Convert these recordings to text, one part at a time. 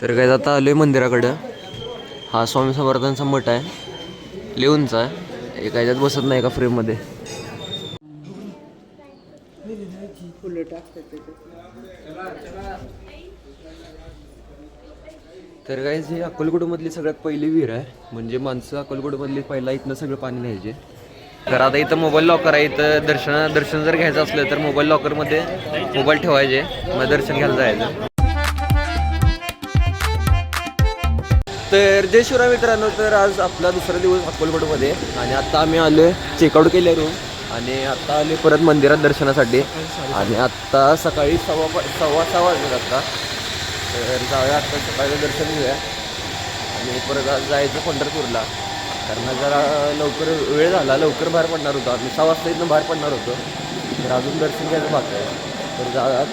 तर काय आता आलो आहे मंदिराकडं. हा स्वामी समर्थांचा मठ आहे. लिहूनचा आहे. एका ह्याच्यात बसत नाही का फ्रेममध्ये तर काय ही अक्कलकोटमधली सगळ्यात पहिली विहीर आहे. म्हणजे माणसं अक्कलकोटमधली पहिला इथनं सगळं पाणी न्यायचे. तर आता इथं मोबाईल लॉकर आहे. इथं दर्शन दर्शन जर घ्यायचं असलं तर मोबाईल लॉकरमध्ये मोबाईल ठेवायचे. मग दर्शन घ्यायला जायचं. तर जय शिवराय मित्रांनो तर आज आपला दुसरा दिवस अक्कलकोटमध्ये आणि आता आम्ही आलो चेकआउट केले रूम. आणि आता आले परत मंदिरात दर्शनासाठी. आणि आत्ता सकाळी सव्वा पा- सव्वा सहा वाजले आत्ता तर जाऊया आत्ता सकाळचं दर्शन घेऊया. आणि परत आज जायचं पंढरपूरला. कारण जरा लवकर वेळ झाला लवकर बाहेर पडणार होतो आम्ही. सहा वाजता इथनं बाहेर पडणार होतो. तर अजून दर्शन घ्यायचं बाकी आहे. तर जाऊया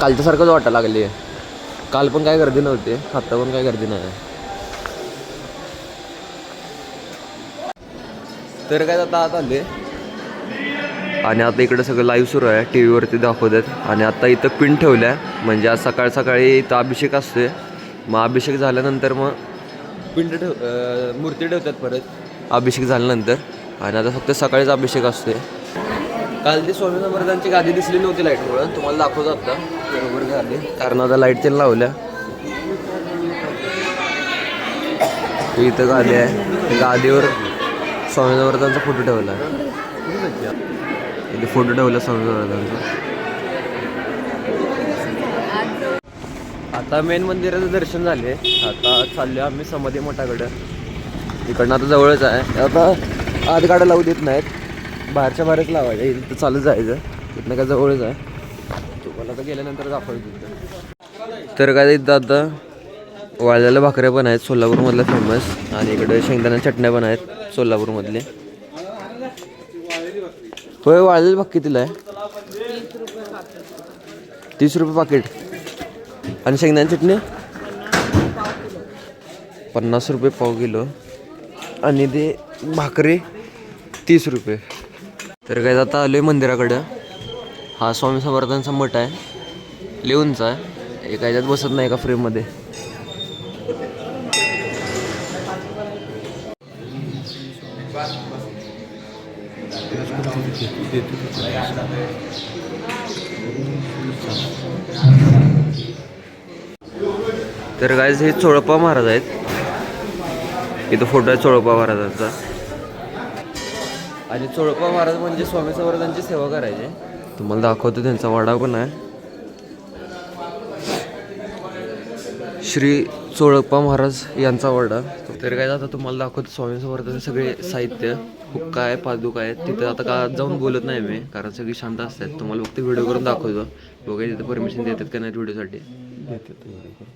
कालच्यासारखंच वाटायला लागली आहे काल पण काय गर्दी नव्हती आत्ता पण काय गर्दी नाही. तर काय आता आत आले आणि आता इकडे सगळं लाईव्ह सुरू आहे टी व्हीवरती दाखवतात. आणि आता इथं पिन ठेवल्या म्हणजे आज सकाळ सकाळी इथं अभिषेक असतोय. मग अभिषेक झाल्यानंतर मग पिंड ठेव मूर्ती ठेवतात परत. अभिषेक झाल्यानंतर. आणि आता फक्त सकाळीच अभिषेक असतोय. काल ती स्वामी समर्थांची गादी दिसली नव्हती लाईटमुळं तुम्हाला दाखवतो आता. बरोबर झाली. कारण आता लाइट त्याला लावल्या इथं गादी आहे. गादीवर स्वामी समर्थांचा फोटो ठेवला इथे फोटो ठेवला स्वामी समर्थांचा आता मेन मंदिराचं दर्शन झाले. आता चाललो आम्ही समाधी मठाकडं. इकडनं आता जवळच आहे. आता आत गाड्या लावू देत नाहीत. बाहेरच्या बाहेरच लावायच्या इथं चालत जायचं. तिथनं काय जवळच आहे. आता गेल्यानंतर दाखवतो तर काय इथं आता वाळलेल्या भाकऱ्या पण आहेत सोलापूरमधल्या फेमस आणि इकडे शेंगदाणा चटण्या पण आहेत सोलापूरमधले. होय वाळलेली भाकी कितीला आहे. तीस रुपये पाकिट आणि शेंगदाणा चटणी? पन्नास रुपये पाव किलो. आणि ते भाकरी तीस रुपये. तर काय आता आलो आहे मंदिराकडं. हा स्वामी समर्थांचा मठ आहे. लिहूनचा आहे. एका ह्याच्यात बसत नाही का फ्रेममध्ये तर काय हे चोळप्पा महाराज आहेत. इथं फोटो आहे चोळप्पा महाराजांचा. आणि चोळप्पा महाराज म्हणजे स्वामी समर्थांची सेवा करायचे. तुम्हाला दाखवतो त्यांचा वाडा पण आहे. श्री चोळप्पा महाराज यांचा वाडा. तर काय आता तुम्हाला दाखवतो स्वामी समर्थांचे सगळे साहित्य. हुक्का आहे पादुका आहेत तिथं आता का जाऊन बोलत नाही मी कारण सगळी शांत असतात. तुम्हाला फक्त व्हिडिओ करून दाखवतो. बघा तिथं परमिशन देतात का नाही व्हिडिओसाठी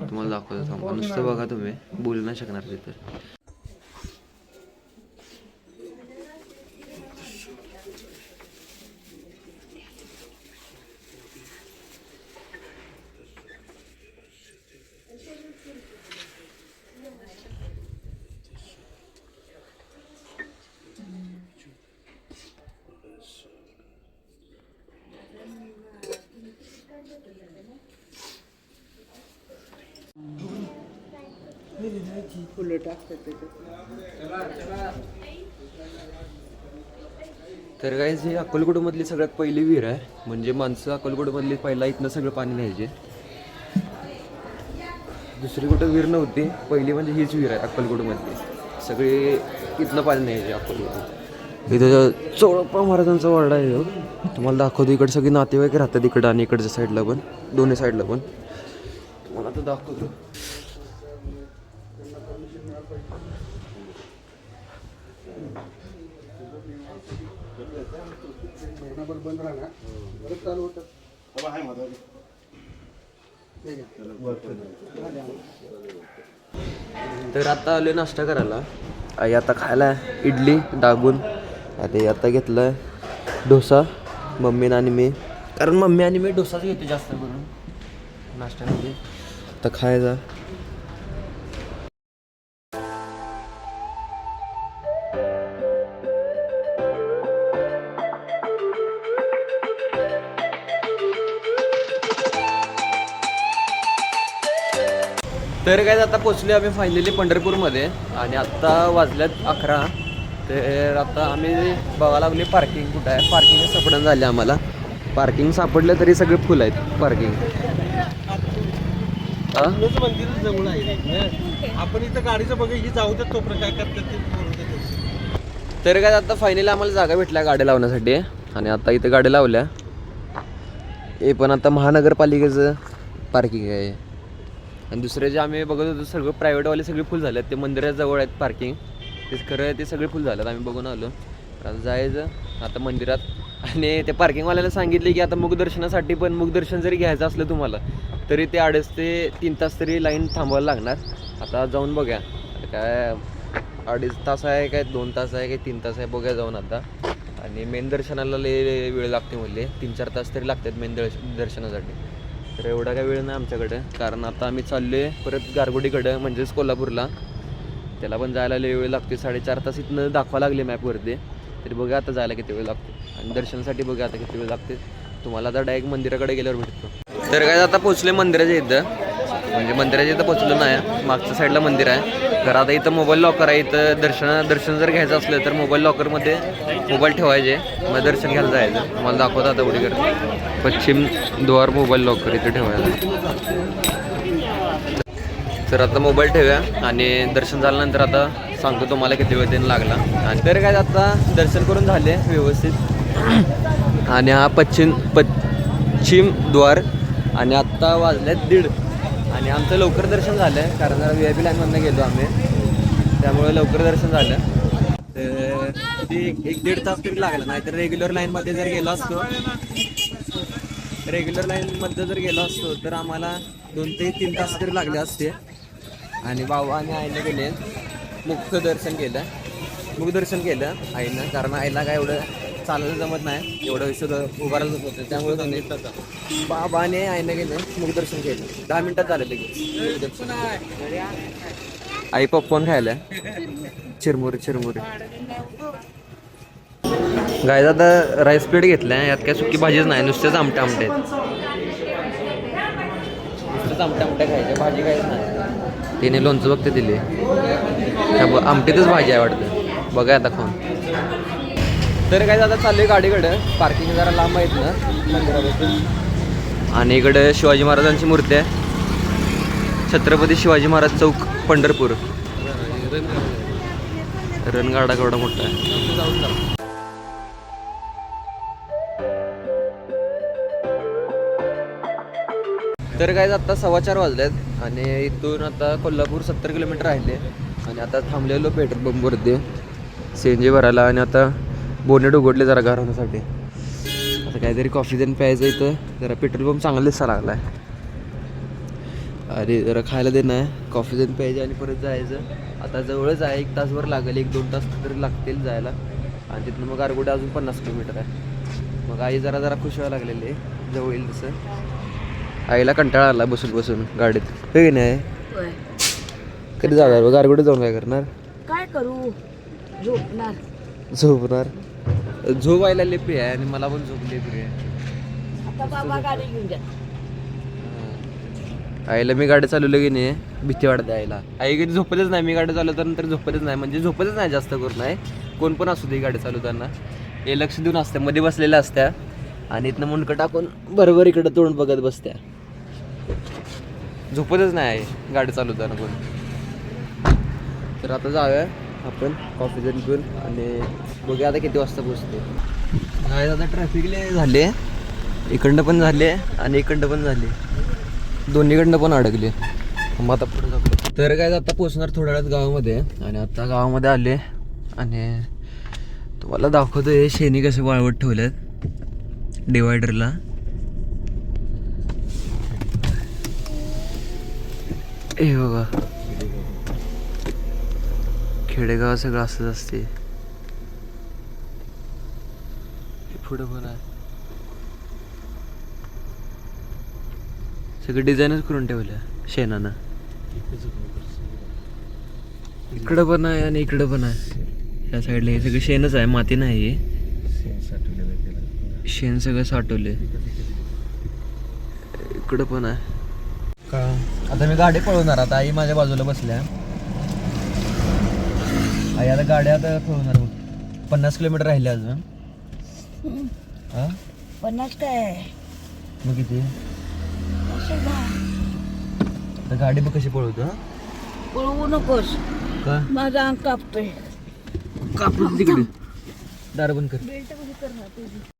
तुम्हाला दाखवतो थांबा. नुसतं बघा तुम्ही. बोलू नाही शकणार तिथं. फुलं टाकतात त्याच्यात. तर काय ही अक्कलकोटमधली सगळ्यात पहिली विहीर आहे. म्हणजे माणसं अक्कलकोटमधली पहिला इथनं सगळं पाणी न्यायचे. दुसरी कुठं विहीर नव्हती पहिली म्हणजे हीच विहीर आहे अक्कलकोटमधली. सगळे इथनं पाणी न्यायचे अक्कलकोट इथं चोळप्पा महाराजांचा वाडा आहे ह्यो. तुम्हाला दाखवतो इकडे सगळे नातेवाईक राहतात इकडं आणि इकडच्या साईडला पण दोन्ही साईडला पण. तुम्हाला आता दाखवतो. तर आता आलोय नाश्ता करायला. आई आता खायला इडली डागून आता आता घेतलं डोसा मम्मीनं आणि मी. कारण मम्मी आणि मी डोसाच घेतो जास्त करून. नाश्त्यामध्ये. आता खायचा. तर काय आता पोचले आम्ही फायनली पंढरपूरमध्ये. आणि आत्ता वाजल्यात अकरा. तर आता आम्ही बघायला लागले पार्किंग कुठं आहे. पार्किंग सापडून झाले आम्हाला. पार्किंग सापडलं तरी सगळे फुल आहेत पार्किंग मंदिर जवळ आहे. आपण इथं गाडीचं बघा ही जाऊ देत तो काय करतात. तर काय आता फायनली आम्हाला जागा भेटल्या गाड्या लावण्यासाठी. आणि आता इथं गाड्या लावल्या. हे पण आता महानगरपालिकेचं पार्किंग आहे. आणि दुसरे जे आम्ही बघत होतो सगळं प्रायव्हेटवाले सगळे फुल झाले आहेत ते मंदिराजवळ आहेत पार्किंग ते खरं ते सगळे फुल झालेत आम्ही बघून आलो. आता जायचं. आता मंदिरात. आणि ते पार्किंगवाल्याला सांगितले की आता मुखदर्शनासाठी पण मुखदर्शन जरी घ्यायचं असलं तुम्हाला तरी ते अडीच ते तीन तास तरी लाईन थांबवायला लागणार. आता जाऊन बघा आता काय अडीच तास आहे काय दोन तास आहे काय तीन तास आहे बघा जाऊन आता. आणि मेन दर्शनाला लय वेळ लागते म्हणले. तीन चार तास तरी लागतात मेन दर्श दर्शनासाठी. तर एवढा काय वेळ नाही आमच्याकडे कारण आता आम्ही चाललो आहे परत गारगोटीकडं म्हणजेच कोल्हापूरला. त्याला पण जायला लय वेळ लागते साडेचार तास इथनं दाखवा लागले मॅपवरती तरी बघा आता जायला किती वेळ लागते आणि दर्शनासाठी बघा आता किती वेळ लागते तुम्हाला आता डायरेक्ट मंदिराकडे गेल्यावर भेटतो. तर काय आता पोचले मंदिराच्या इथं. म्हणजे मंदिराच्या इथं पोचलो नाही मागच्या साईडला मंदिर आहे. तर आता इथं मोबाईल लॉकर आहे इथं दर्शन दर्शन जर घ्यायचं असलं तर मोबाईल लॉकरमध्ये मोबाईल ठेवायचे. मग दर्शन घ्यायला जायचं. तुम्हाला दाखवता आता उडी पश्चिम द्वार मोबाईल लॉकर इथे ठेवायला. तर आता मोबाईल ठेवूया आणि दर्शन झाल्यानंतर आता सांगतो तुम्हाला किती वेळ देणं लागला. आणि तर काय आता दर्शन करून झाले व्यवस्थित. आणि हा पश्चिम पश्चिम द्वार आणि आत्ता वाजल्यात दीड. आणि आमचं लवकर दर्शन झालं आहे कारण जरा व्ही आय पी लाईनमधनं गेलो आम्ही. त्यामुळे लवकर दर्शन झालं. एक एक दीड तास तरी लागला. नाहीतर रेग्युलर लाईनमध्ये जर गेलो असतो रेग्युलर लाईनमध्ये जर गेलो असतो तर आम्हाला दोन ते तीन तास तरी लागले असते. आणि बाबा आणि आईने गेले. मुख्य दर्शन केलं. मुख दर्शन केलं आईनं. कारण आईला काय एवढं चालायला जमत नाही. एवढं विषय उभारायला जमत होतं त्यामुळे त्यांनी बाबाने आणि आईने गेले. मुख दर्शन केलं. दहा मिनिटात झालं लगेच. आई पॉपकॉर्न खायला. चिरमुरे चिरमुरे. गाय आता राईस प्लेट घेतल्या यात काय सुकी भाजीच नाही नुसतेच आमटे आमटे नुसतेच आमटे आमटे खायचे भाजी काहीच नाही. तिने लोणचं बघते दिले. आमटीतच भाजी आहे वाटतं. बघा आता खाऊन. तर काय आता चाललोय गाडीकडे. पार्किंग जरा लांब आहेत ना मंदिरापासून. आणि इकडे शिवाजी महाराजांची मूर्ती आहे. छत्रपती शिवाजी महाराज चौक पंढरपूर. रणगाडा केवढा मोठा आहे. तर काय आता सव्वा चार वाजलेत आणि इथून आता कोल्हापूर सत्तर किलोमीटर राहिले. आणि आता थांबलेलो पेट्रोल पंपवरती सी एन जी भरायला आणि आता बोनेट उघडले जरा घराण्यासाठी. आता काहीतरी कॉफी देऊन प्यायचं इथं. जरा पेट्रोल पंप चांगला दिसा लागला आहे अरे जरा खायला देणं आहे. कॉफी देऊन प्यायची आणि परत जायचं. आता जवळच आहे. एक तासभर लागेल. एक दोन तास तरी लागतील जायला. आणि तिथनं मग गारगोटे अजून पन्नास किलोमीटर आहे. मग आई जरा जरा खुश व्हायला लागलेली आहे. जवळ येईल तसं. आईला कंटाळा आला बसून बसून गाडीत. हे की नाही? होय. कधी जाणार गारगोडे जाऊन काय करणार? काय करू? झोपणार. झोपणार? झोप आयला लेपी आहे आणि मला पण झोप लेपी आहे. आता बाबा गाडी घेऊन द्या आईला मी गाडी चालवलं की नाही भीती वाटते आईला. आई कधी झोपतच नाही. मी गाडी चालवताना नंतर झोपतच नाही. म्हणजे झोपतच नाही जास्त करून नाही. कोण पण असू दे गाडी चालवताना. हे लक्ष देऊन असते मध्ये बसलेल्या असत्या. आणि इथनं मुंडकं टाकून बरोबर इकडं तोंड बघत बसत्या. झोपतच नाही आहे गाडी चालवताना कोण तर आता जाऊया आपण कॉफी जण घेऊन आणि बघूया आता किती वाजता पोचते जायचं आता ट्रॅफिकले झाले इकडनं पण झाले आणि इकडनं पण झाले दोन्हीकडनं पण अडकले मग आता पुढे जाऊ तर काय आता पोचणार थोड्या वेळात गावामध्ये. आणि आता गावामध्ये आले आणि तुम्हाला दाखवतो हे शेणी कसे वाळवत ठेवलेत डिवायडरला हे बघा. खेडेगाव सगळं असंच असते पुढं पण आहे. सगळं डिझाईनच करून ठेवलं शेणानं. इकडं पण आहे आणि इकडं पण आहे. या साईडला हे सगळं शेणच आहे माती नाही शेण सगळं साठवले इकडं पण आहे. का? आता मी गाडी पळवणार आता आई माझ्या बाजूला बसल्या. आई आता गाड्या आता पळवणार बघ. पन्नास किलोमीटर राहिले अजून. हा? पन्नास काय? मग किती? गाडी बघ कशी पळवतो हा? पळवू नकोस. का? माझा अंग कापतोय. कापून तिकडे. दार बंद कर.